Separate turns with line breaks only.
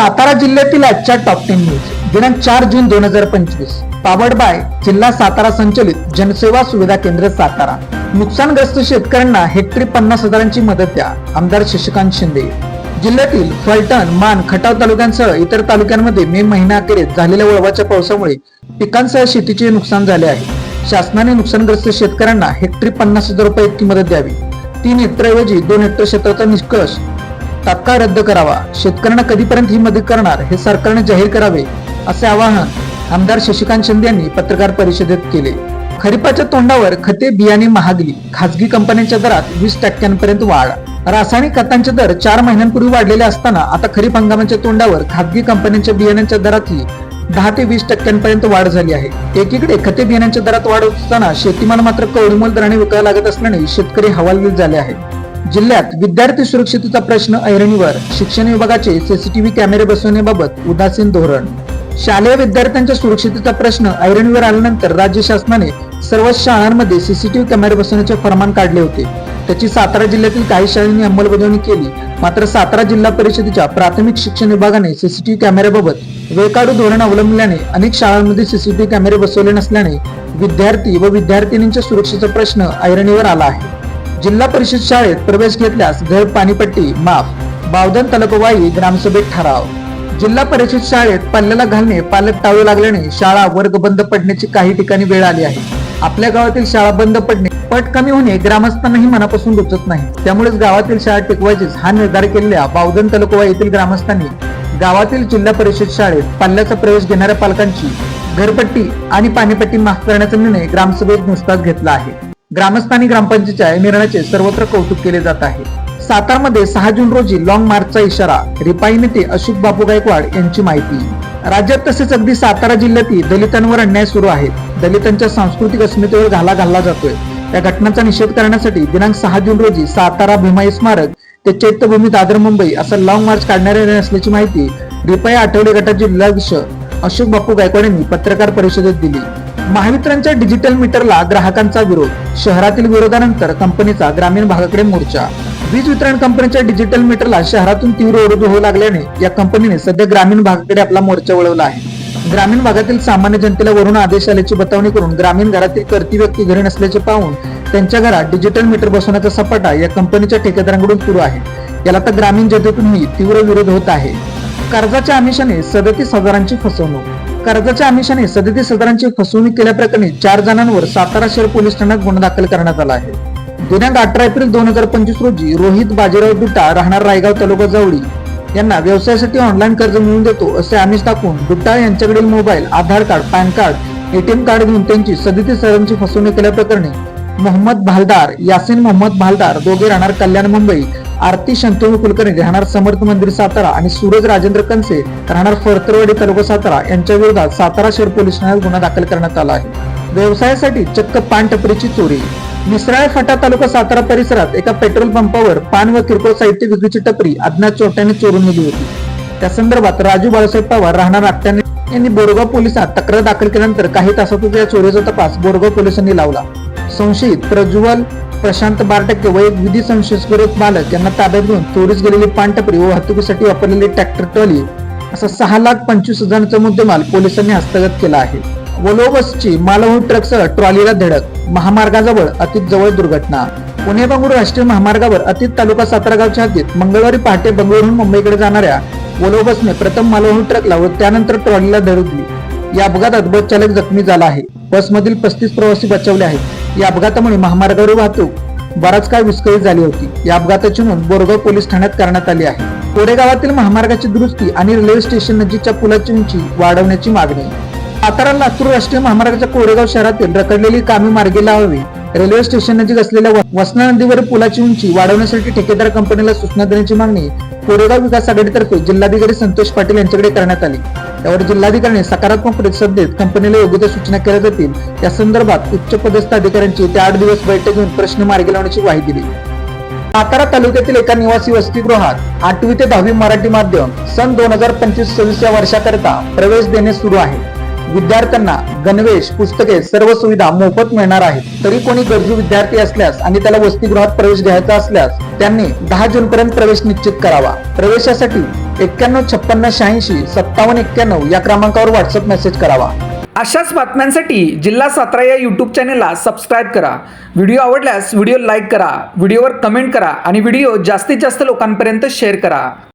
सातारा जिल्ह्यातील आजच्या top ten news दिनांक चार जून दोन हजार पंचवीस. पावडबाय जिल्हा सातारा संचलित जनसेवा सुविधा केंद्र सातारा. नुकसानग्रस्त शेतकऱ्यांना हेक्टरी पन्नास हजारांची मदत द्या आमदार शशिकांत शिंदे. जिल्ह्यातील फलटण मान खटाव तालुक्यांसह इतर तालुक्यांमध्ये मे महिन्याअखेरीस झालेल्या वळवाच्या पावसामुळे पिकांसह शेतीचे नुकसान झाले आहे. शासनाने नुकसानग्रस्त शेतकऱ्यांना हेक्टरी पन्नास हजार रुपये इतकी मदत द्यावी. तीन हेक्टरऐवजी दोन हेक्टर क्षेत्राचा निष्कर्ष तात्काळ रद्द करावा. शेतकऱ्यांना कधीपर्यंत ही मदत करणार हे सरकारने जाहीर करावे असे आवाहन आमदार शशिकांत शिंदे यांनी पत्रकार परिषदेत केले. खरीपाच्या तोंडावर खते बियाणे महागली खासगी कंपन्यांच्या दरात वीस टक्क्यांपर्यंत वाढ. रासायनिक खतांचे दर चार महिन्यांपूर्वी वाढलेले असताना आता खरीप हंगामाच्या तोंडावर खासगी कंपन्यांच्या बियाण्यांच्या दरातही दहा ते वीस टक्क्यांपर्यंत वाढ झाली आहे. एकीकडे खते बियाण्यांच्या दरात वाढ होत असताना शेतीमाल मात्र कवडीमोल दराने विकायला लागत असल्याने शेतकरी हवालदिल झाले आहेत. जिल्ह्यात विद्यार्थी सुरक्षितेचा प्रश्न ऐरणीवर शिक्षण विभागाचे सीसीटीव्ही कॅमेरे बसवण्याबाबत उदासीन धोरण. शालेय विद्यार्थ्यांच्या सुरक्षितेचा प्रश्न ऐरणीवर आल्यानंतर राज्य शासनाने सर्व शाळांमध्ये सीसीटीव्ही कॅमेरे बसवण्याचे फरमान काढले होते. त्याची सातारा जिल्ह्यातील काही शाळांनी अंमलबजावणी केली. मात्र सातारा जिल्हा परिषदेच्या प्राथमिक शिक्षण विभागाने सीसीटीव्ही कॅमेऱ्याबाबत वेकाडू धोरण अवलंबल्याने अनेक शाळांमध्ये सीसीटीव्ही कॅमेरे बसवले नसल्याने विद्यार्थी व विद्यार्थिनींच्या सुरक्षेचा प्रश्न ऐरणीवर आला आहे. जिल्हा परिषद शाळेत प्रवेश घेतल्यास घर पाणीपट्टी माफ. बावधन तालुकावाई ग्रामसभेत ठराव. जिल्हा परिषद शाळेत पल्ल्याला घालणे पालक टाळू लागल्याने शाळा वर्ग बंद पडण्याची काही ठिकाणी वेळ आली आहे. आपल्या गावातील शाळा बंद पडणे पट कमी होणे ग्रामस्थांनाही मनापासून रुचत नाही. त्यामुळेच गावातील शाळा टिकवायचीच हा निर्धार केलेल्या बावधन तालुका येथील ग्रामस्थांनी गावातील जिल्हा परिषद शाळेत पाल्याचा प्रवेश घेणाऱ्या पालकांची घरपट्टी आणि पाणीपट्टी माफ करण्याचा निर्णय ग्रामसभेत नुसताच घेतला आहे. ग्रामस्थानी ग्रामपंचायतीच्या निर्णयाचे सर्वत्र कौतुक केले जात आहे. सातारमध्ये सहा जून रोजी लॉंग मार्चचा इशारा रिपाई नेते अशोक बापू गायकवाड यांची माहिती. राज्यात तसेच अगदी सातारा जिल्ह्यातील दलितांवर अन्याय सुरू आहे दलितांच्या सांस्कृतिक अस्मितेवर घाला घालला जातोय. या घटनांचा निषेध करण्यासाठी दिनांक सहा जून रोजी सातारा भीमाई स्मारक ते चैत्यभूमी दादर मुंबई असा लॉंग मार्च काढण्यात असल्याची माहिती रिपाई आठवडे गटाचे जिल्हाध्यक्ष अशोक बापू गायकवाड यांनी पत्रकार परिषदेत दिली. महावितरणच्या डिजिटल मीटरला ग्राहकांचा विरोध. शहरातील विरोधानंतर कंपनीचा ग्रामीण भागाकडे मोर्चा. वीज वितरण कंपनीच्या डिजिटल मीटरला शहरातून तीव्र विरोध होऊ लागल्याने या कंपनीने सध्या ग्रामीण भागाकडे आपला मोर्चा वळवला आहे. ग्रामीण भागातील सामान्य जनतेला वरून आदेश आल्याची बतावणी करून ग्रामीण घरातील कर्ती व्यक्ती घरी नसल्याचे पाहून त्यांच्या घरात डिजिटल मीटर बसवण्याचा सपाटा या कंपनीच्या ठेकेदारांकडून सुरू आहे. याला तर ग्रामीण जनतेतूनही तीव्र विरोध होत आहे. कर्जाच्या आमिषाने सदतीस हजारांची फसवणूक. कर्जाच्या आमिषाने सदतीस हजारांची फसवणूक केल्याप्रकरणी चार जणांवर सातारा शहर पोलीस ठाण्यात गुन्हा दाखल करण्यात आला आहे. दिनांक अठरा एप्रिल दोन हजार पंचवीस रोजी रोहित बाजीराव दुट्टा राहणार रायगाव तालुका जावळी. यांना व्यवसायासाठी ऑनलाईन कर्ज मिळवून देतो असे आमिष दाखवून दुट्टा यांच्याकडील mobile Aadhaar card PAN card ATM card घेऊन त्यांची सदतीस हजारांची फसवणूक केल्याप्रकरणी मोहम्मद भालदार यासिन मोहम्मद भालदार दोघे राहणार कल्याण मुंबई. आरती शंतनू कुलकर्णी राहणार समर्थ मंदिर सातारा आणि सूरज राजेंद्र कनसे राहणार फरतरवाडी तालुका सातारा यांच्या विरोधात सातारा शहर पोलीस ठाण्यात गुन्हा दाखल करण्यात आला आहे. व्यवसायासाठी चक्क पान टपरीची चोरी. मिसराळ फाटा तालुका सातारा परिसरात एका पेट्रोल पंपावर पान व किरकोळ साहित्य विक्रीची टपरी अज्ञात चोरट्याने चोरून नेली होती. त्या संदर्भात राजू बाळासाहेब पवार राहणार आट्याने यांनी बोरगाव पोलिसात तक्रार दाखल केल्यानंतर काही तासातच या चोरीचा तपास बोरगाव पोलिसांनी लावला. संशयित प्रज्वल प्रशांत बारटक्के व एक विधी संशयस्वरूप मालक यांना ताब्यात घेऊन चोरीस गेलेली पानटपरी व वाहतुकीसाठी वापरलेली ट्रॅक्टर ट्रॉली असा सहा लाख पंचवीस हजारांचा मुद्देमाल पोलिसांनी हस्तगत केला आहे. वलो बसची मालवाहू ट्रकसह ट्रॉलीला धडक महामार्गाजवळ अतित जवळ दुर्घटना. पुणे बंगळूर राष्ट्रीय महामार्गावर अतित तालुका सातारा गावच्या हद्दीत मंगळवारी पहाटे बंगळुरूहून मुंबईकडे जाणाऱ्या वोल्वो बसने प्रथम मालवाहू ट्रकला व त्यानंतर ट्रॉलीला धडकली या अपघातात बस चालक जखमी झाला आहे. बसमधील पस्तीस प्रवासी बचावले आहेत. या अपघातामुळे महामार्गावर वाहतूक बराच काळ विस्कळीत झाली होती. या अपघाताची नोंद बोरगाव पोलीस ठाण्यात करण्यात आली आहे. कोरेगावातील महामार्गाची दुरुस्ती आणि रेल्वे स्टेशन नजीकच्या पुलाची उंची वाढवण्याची मागणी. सातारा लातूर राष्ट्रीय महामार्गाच्या कोरेगाव शहरातील रखडलेली कामे मार्गी लावावी रेल्वे स्टेशन नजीक असलेल्या वसना नदीवर पुलाची उंची वाढवण्यासाठी ठेकेदार कंपनीला सूचना देण्याची मागणी कोरेगाव विकास आघाडीतर्फे जिल्हाधिकारी संतोष पाटील यांच्याकडे करण्यात आली. यावर जिल्हाधिकाऱ्यांनी सकारात्मक प्रतिसाद देत कंपनीला योग्य त्या सूचना केल्या जातील. या संदर्भात उच्च पदस्थ अधिकाऱ्यांची ते आठ दिवस बैठक घेऊन प्रश्न मार्गी लावण्याची ग्वाही दिली. सातारा तालुक्यातील एका निवासी वसतिगृहात आठवी ते दहावी मराठी माध्यम सन दोन हजार पंचवीस सव्वीस या वर्षाकरिता प्रवेश देणे सुरू आहे. विद्यार्थ्यांना गणवेश पुस्तके सर्व सुविधा मोफत मिळणार आहेत. तरी कोणी गरजू विद्यार्थी असल्यास आणि त्याला वसतिगृहात प्रवेश घ्यायचा असल्यास त्यांनी दहा जून पर्यंत प्रवेश निश्चित करावा. प्रवेशासाठी
एक्क्याण्णव छप्पन्न शहाऐंशी सत्तावन्न एक्क्याण्णव या क्रमांकावर व्हॉट्सअप मेसेज करावा. अशाच बातम्यांसाठी जिल्हा सातारा या यूट्यूब चॅनेलला सबस्क्राईब करा. व्हिडिओ आवडल्यास व्हिडिओ लाईक करा व्हिडिओवर कमेंट करा आणि व्हिडिओ जास्तीत जास्त लोकांपर्यंत शेअर करा.